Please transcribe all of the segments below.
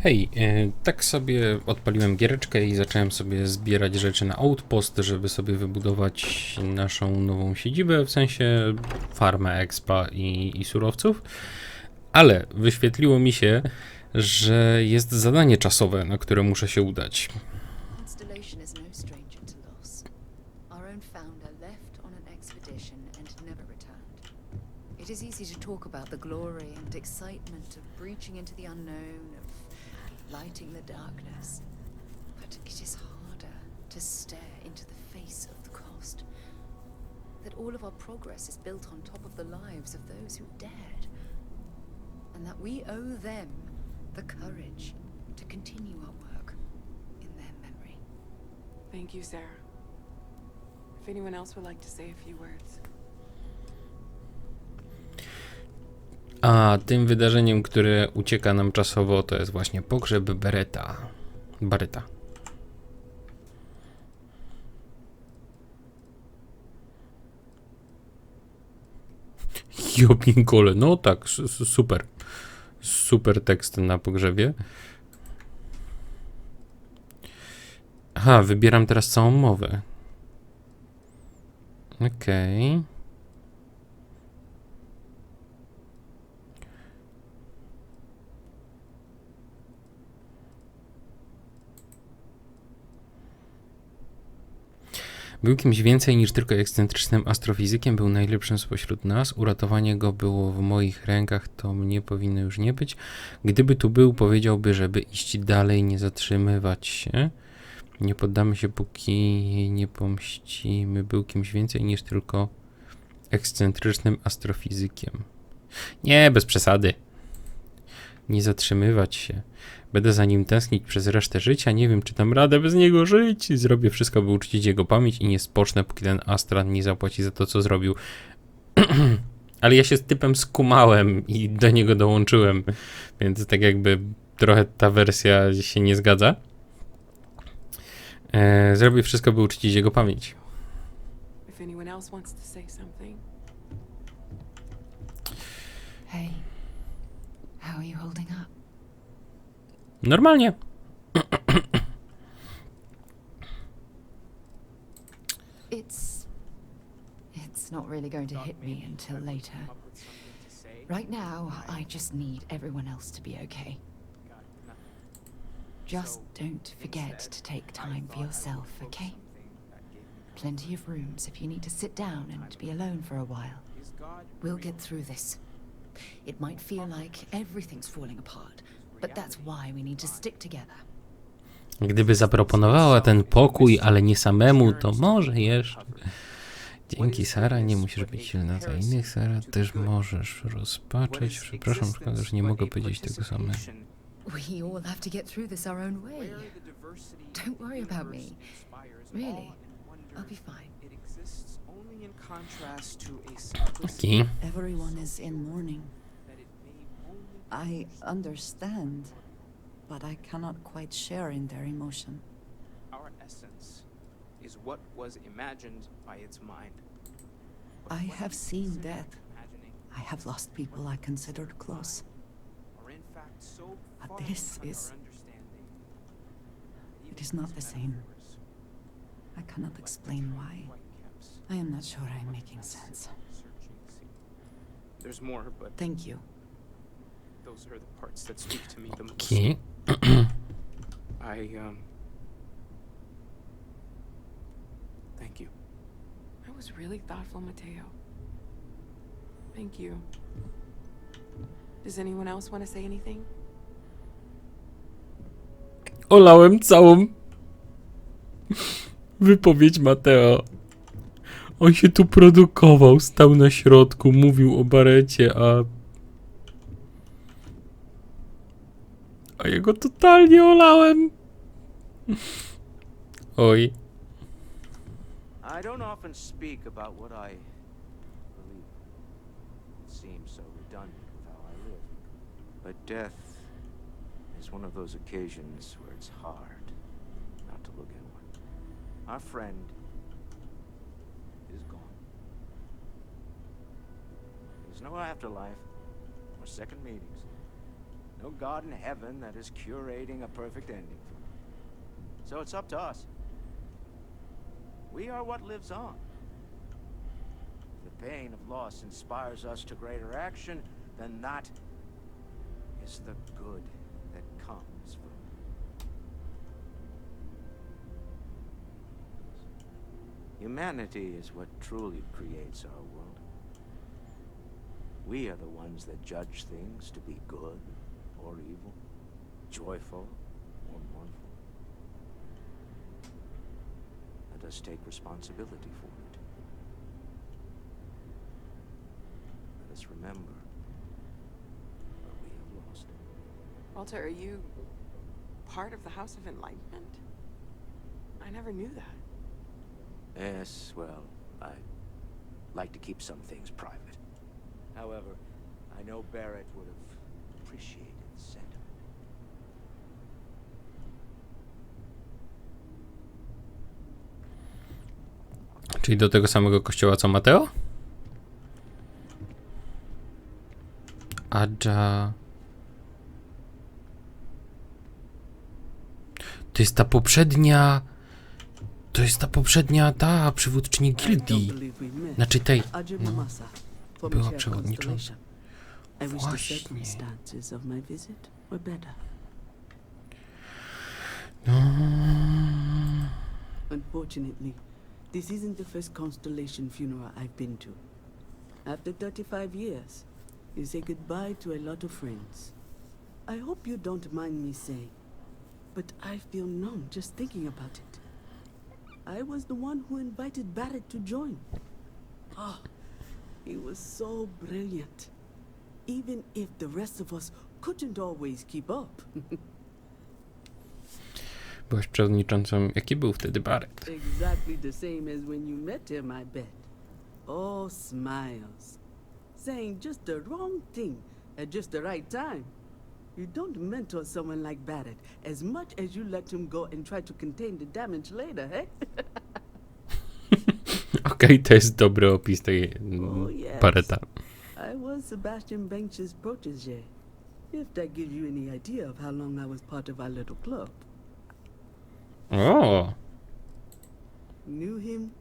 Hej, e, tak sobie odpaliłem giereczkę i zacząłem sobie zbierać rzeczy na Outpost, żeby sobie wybudować naszą nową siedzibę, w sensie farmę expa i, i surowców. Ale wyświetliło mi się, że jest zadanie czasowe, na które muszę się udać. No. It is easy to talk about the glory and excitement of breaching into the unknown, of lighting the darkness. But it is harder to stare into the face of the cost. That all of our progress is built on top of the lives of those who dared. And that we owe them the courage to continue our work in their memory. Thank you, Sarah. If anyone else would like to say a few words. A tym wydarzeniem, które ucieka nam czasowo, to jest właśnie pogrzeb Beretta. Bareta. Jopinkole, no tak, su- su- super. Super tekst na pogrzebie. Aha, wybieram teraz całą mowę. Okej. Był kimś więcej niż tylko ekscentrycznym astrofizykiem, był najlepszym spośród nas. Uratowanie go było w moich rękach, to mnie powinno już nie być. Gdyby tu był, powiedziałby, żeby iść dalej, nie zatrzymywać się. Nie poddamy się, póki nie pomścimy. Był kimś więcej niż tylko ekscentrycznym astrofizykiem. Nie, bez przesady. Nie zatrzymywać się. Będę za nim tęsknić przez resztę życia. Nie wiem, czy dam radę bez niego żyć. Zrobię wszystko, by uczcić jego pamięć i nie spocznę, póki ten Astran nie zapłaci za to, co zrobił. Ale ja się z typem skumałem i do niego dołączyłem, więc tak jakby trochę ta wersja się nie zgadza. E, zrobię wszystko, by uczcić jego pamięć. Hey, how are you holding up? Normalnie. It's. It's not really going to hit me until later. Right now, I just need everyone else to be okay. Just don't forget to take time for yourself, okay? Plenty of rooms if you need to sit down and be alone for a while. We'll get through this. It might feel like everything's falling apart, but that's why we need to stick together. Gdyby zaproponowała ten pokój, ale nie samemu, to może jeszcze. Dzięki, Sara. Nie musisz być silna za innych, Sara. Też możesz rozpaczeć. Przepraszam, szkoda, że nie mogę powiedzieć tego samego. We all have to get through this our own way. Don't worry about me. Really, I'll be fine. Taki. Everyone is in mourning. I understand, but I cannot quite share in their emotion. Our essence is what was imagined by its mind. I have seen death. I have lost people I considered close. are in fact so But this is- our understanding. that It is not the same. I cannot explain why. I am not sure I'm making sense. There's more, but Thank you. Those are the parts that speak to me the most. Taki. I um Thank you. That was really thoughtful, Mateo. Thank you. Does anyone else want to say anything? Olałem całą wypowiedź Mateo. On się tu produkował, stał na środku, mówił o barecie, a. A ja go totalnie olałem. Oj. I don't often speak about what I believe. It seems so redundant with how I live. But death is one of those occasions where it's hard not to look inward. Our friend is gone. There's no afterlife or second meetings. No God in heaven that is curating a perfect ending for me. So it's up to us. We are what lives on. If the pain of loss inspires us to greater action, then that is the good that comes from it. Humanity is what truly creates our world. We are the ones that judge things to be good or evil, joyful or mournful. Let us take responsibility for it. Let us remember what we have lost. Walter, are you part of the House of Enlightenment? I never knew that. Yes, well, I like to keep some things private. However, I know Barrett would have appreciated Czyli do tego samego kościoła co Mateo? Adja. To jest ta poprzednia. To jest ta poprzednia, ta przywódczyni gildii. Znaczy tej. No. Była przewodnicząca. Właśnie. No. Unfortunately, this isn't the first Constellation funeral I've been to. After 35 years, you say goodbye to a lot of friends. I hope you don't mind me saying, but I feel numb just thinking about it. I was the one who invited Barrett to join. Oh, he was so brilliant. Even if the rest of us couldn't always keep up. Byłeś przewodniczącym. Jaki był wtedy Barrett? Exactly the same as when you met him, I bet. All smiles. Saying just the wrong thing at just the right time. You don't mentor someone like Barrett as much as you let him go and try to contain the damage later, eh? Okej, to jest dobry opis tej mm, Oh, yes. Barretta. I was Sebastian Banks' protege. If that gives you any idea of how long I was part of our little club. O! Knew him,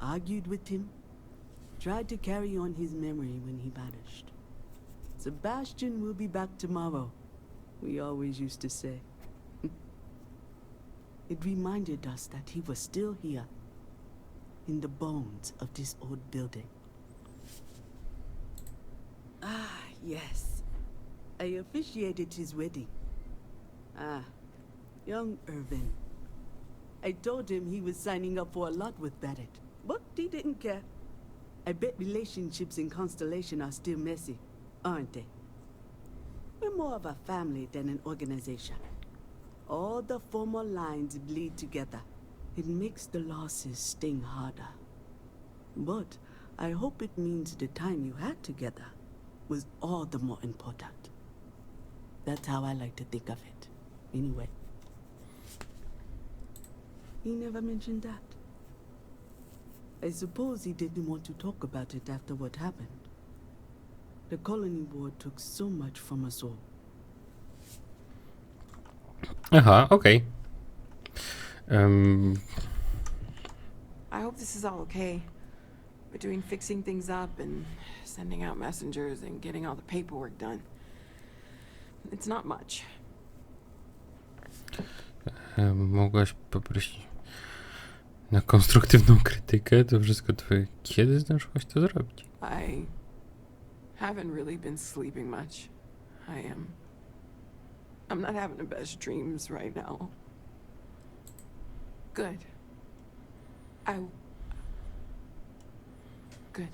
argued with him, tried to carry on his memory when he vanished. Sebastian will be back tomorrow, we always used to say. it reminded us that he was still here, in the bones of this old building. Ah, yes. I officiated his wedding. Ah, young Irvin. I told him he was signing up for a lot with Barrett, but he didn't care. I bet relationships in Constellation are still messy, aren't they? We're more of a family than an organization. All the formal lines bleed together. It makes the losses sting harder. But I hope it means the time you had together was all the more important. That's how I like to think of it, anyway. He never mentioned that. I suppose he didn't want to talk about it after what happened. The colony board took so much from us all. Aha, okej. Em, um, I hope this is all okay. Between fixing things up and sending out messengers and getting all the paperwork done. It's not much. em, mogłaś poprosić na konstruktywną krytykę, to wszystko twoje. Kiedy zdążyłaś to zrobić? I haven't really been sleeping much. I am. I'm not having the best dreams right now. Good. I. Good.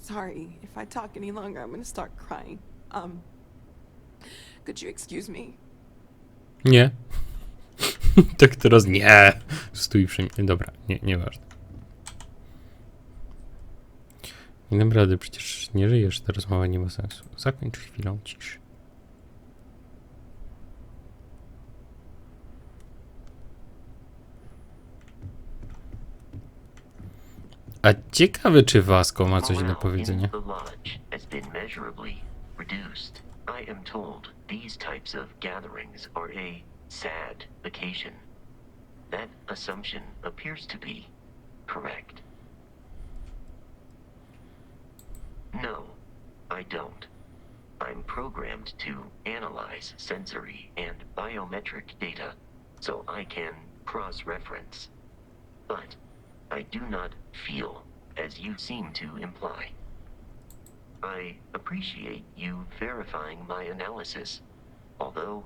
Sorry, if I talk any longer, I'm gonna start crying. Um. Could you excuse me? Nie. tak teraz nie. Stój przy mnie. Dobra, nie, nieważne. Nie dam rady, przecież nie żyjesz, ta rozmowa nie ma sensu. Zakończ chwilą ciszy. A ciekawe, czy Vasco ma coś do powiedzenia. I am told these types of gatherings are a sad occasion. That assumption appears to be correct. No, I don't. I'm programmed to analyze sensory and biometric data so I can cross reference. But I do not feel as you seem to imply. I appreciate you verifying my analysis, although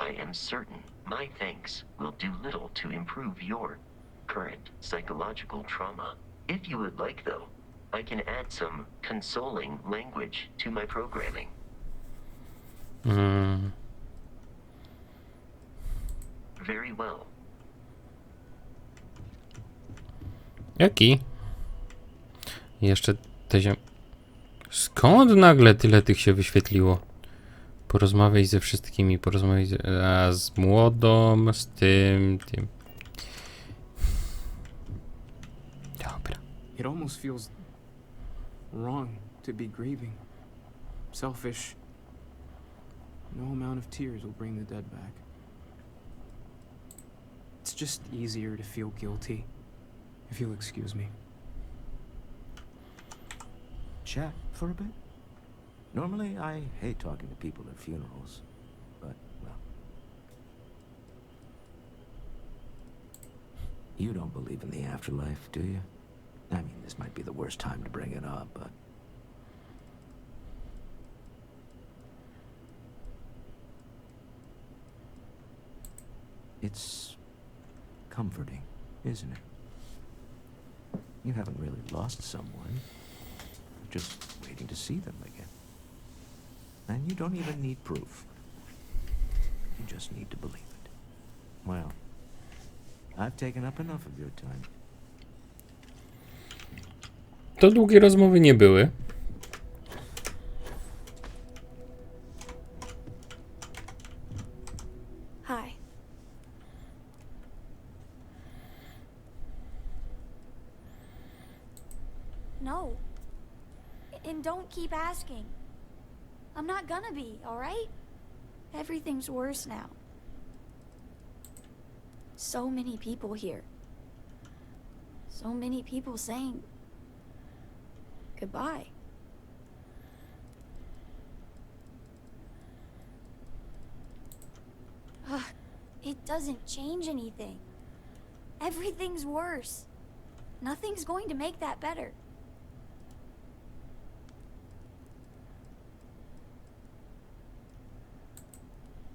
I am certain my thanks will do little to improve your current psychological trauma. If you would like, though, I can add some consoling language to my programming. Mm. Very well. Jaki? Jeszcze te ziem... Skąd nagle tyle tych się wyświetliło? Porozmawiaj ze wszystkimi, porozmawiaj z, a, z młodą, z tym, tym. Dobra. It almost feels wrong to be grieving. Selfish. No amount of tears will bring the dead back. It's just easier to feel guilty, if you'll excuse me. Chat for a bit? Normally, I hate talking to people at funerals, but, well. You don't believe in the afterlife, do you? I mean, this might be the worst time to bring it up, but. It's comforting, isn't it? You haven't really lost someone just waiting to see them again. And you don't even need proof. You just need to believe it. Well, I've taken up enough of your time. To długie rozmowy nie były. Hi. No. And don't keep asking. I'm not gonna be, alright? Everything's worse now. So many people here. So many people saying goodbye. Ugh, it doesn't change anything. Everything's worse. Nothing's going to make that better.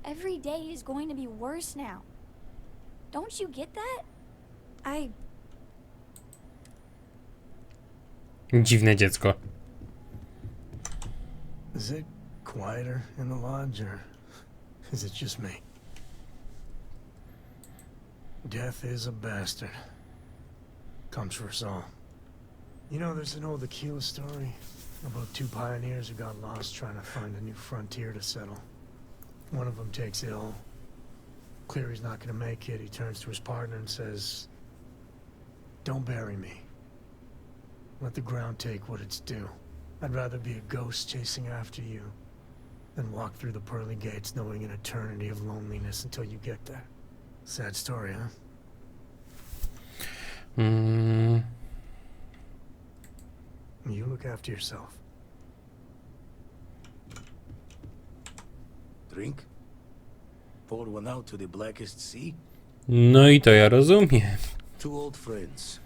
Every day is going to be worse now. Don't you get that? I Dziwne dziecko. Is it quieter in the lodge, or is it just me? Death is a bastard. Comes for us all. You know, there's an old Aquila story about two pioneers who got lost trying to find a new frontier to settle. One of them takes ill. Clear he's not gonna make it. He turns to his partner and says, Don't bury me. Let the ground take what it's due. I'd rather be a ghost chasing after you than walk through the pearly gates knowing an eternity of loneliness until you get there. Sad story, huh? Mm, You look after yourself. Drink? Pour one out to the blackest sea? no i to ja rozumiem. Two old friends.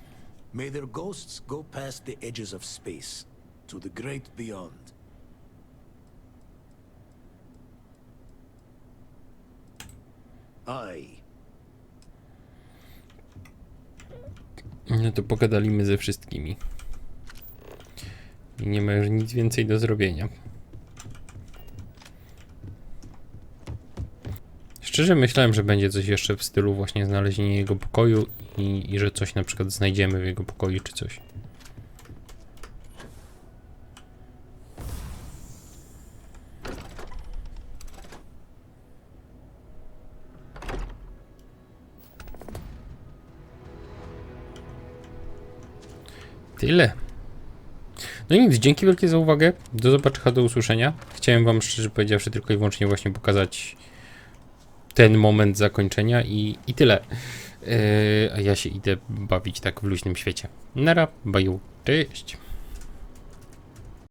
May their ghosts go past the edges of space, to the great beyond. I, No to pogadaliśmy ze wszystkimi. I nie ma już nic więcej do zrobienia. Szczerze myślałem, że będzie coś jeszcze w stylu właśnie znalezienie jego pokoju i, i że coś na przykład znajdziemy w jego pokoju czy coś. Tyle. No i nic, dzięki wielkie za uwagę. Do zobaczenia, do usłyszenia. Chciałem wam szczerze powiedziawszy tylko i wyłącznie właśnie pokazać ten moment zakończenia i, i tyle. Yy, a ja się idę bawić tak w luźnym świecie. Nara, baju, cześć.